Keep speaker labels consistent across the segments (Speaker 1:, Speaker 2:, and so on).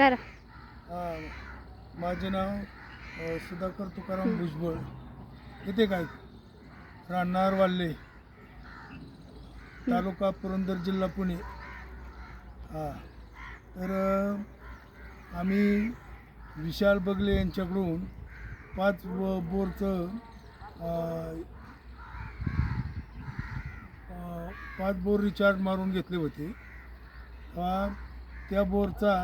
Speaker 1: करा
Speaker 2: माझे नाव सुधाकर तुकाराम भुजबळ. येते काय? राहणार वाल्ले तालुका पुरंदर जिल्हा पुणे. हा. तर आम्ही विशाल बगले यांच्याकडून पाच व बोरचं पाच बोर रिचार्ज मारून घेतले होते. हा, त्या बोरचा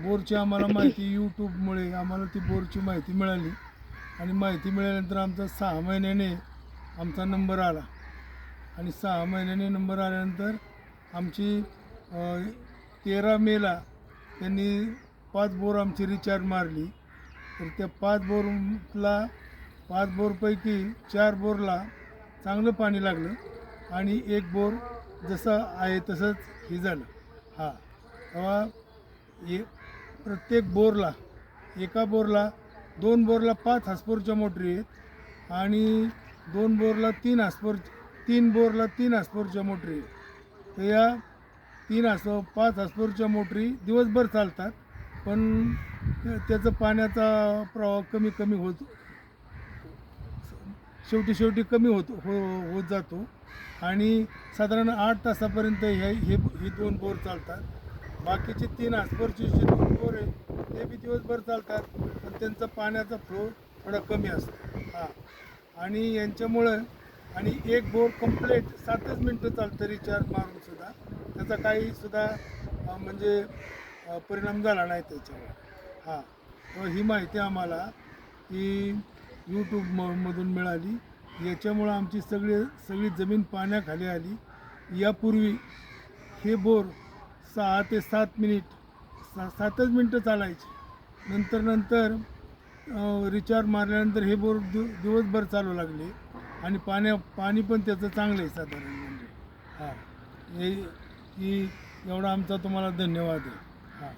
Speaker 2: बोरची आम्हाला माहिती यूट्यूबमुळे आम्हाला ती बोरची माहिती मिळाली. आणि माहिती मिळाल्यानंतर आमचा सहा महिन्याने आमचा नंबर आला. आणि सहा महिन्याने नंबर आल्यानंतर आमची तेरा मेला त्यांनी पाच बोर आमची रिचार्ज मारली. तर त्या पाच बोरला पाच बोरपैकी चार बोरला चांगलं पाणी लागलं आणि एक बोर जसं आहे तसंच हे झालं. हा. तेव्हा ए प्रत्येक बोरला एका बोरला दोन बोरला पाच हास्पोरच्या मोटरी आहेत आणि दोन बोरला तीन हास्पोर तीन बोरला तीन हास्पोरच्या मोटरी आहेत. तर या तीन हास्पो पाच हास्पोरच्या मोटरी दिवसभर चालतात पण त्याचं पाण्याचा प्रवाह कमी कमी होत शेवटी शेवटी कमी होत हो होत जातो. आणि साधारण आठ तासापर्यंत ह्या हे हे दोन बोर चालतात. बाकीचे तीन आसपासचे जे दोन बोर आहेत ते बी दिवसभर चालतात पण त्यांचा पाण्याचा फ्लो थोडा कमी असतो. हां. आणि यांच्यामुळं आणि एक बोर कंप्लेट सातच मिनटं चालतं रिचार्ज मारूनसुद्धा त्याचा काहीसुद्धा म्हणजे परिणाम झाला नाही त्याच्यावर. हां. ही माहिती आम्हाला की यूट्यूब म मधून मिळाली. याच्यामुळं आमची सगळी सगळी जमीन पाण्याखाली आली. यापूर्वी हे बोर सहा ते सात मिनिट सा सातच मिनटं चालायचे. नंतर नंतर रिचार्ज मारल्यानंतर हे बोर दिव दिवसभर चालू लागले आणि पाण्या पाणी पण त्याचं चांगलं आहे साधारण म्हणजे. हां. हे की एवढा आमचा तुम्हाला धन्यवाद आहे. हां.